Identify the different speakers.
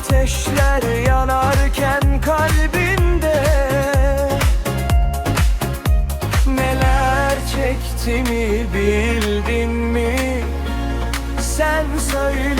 Speaker 1: ateşler yanarken kalbimde Neler çektiğimi bildin mi? Sen söyle.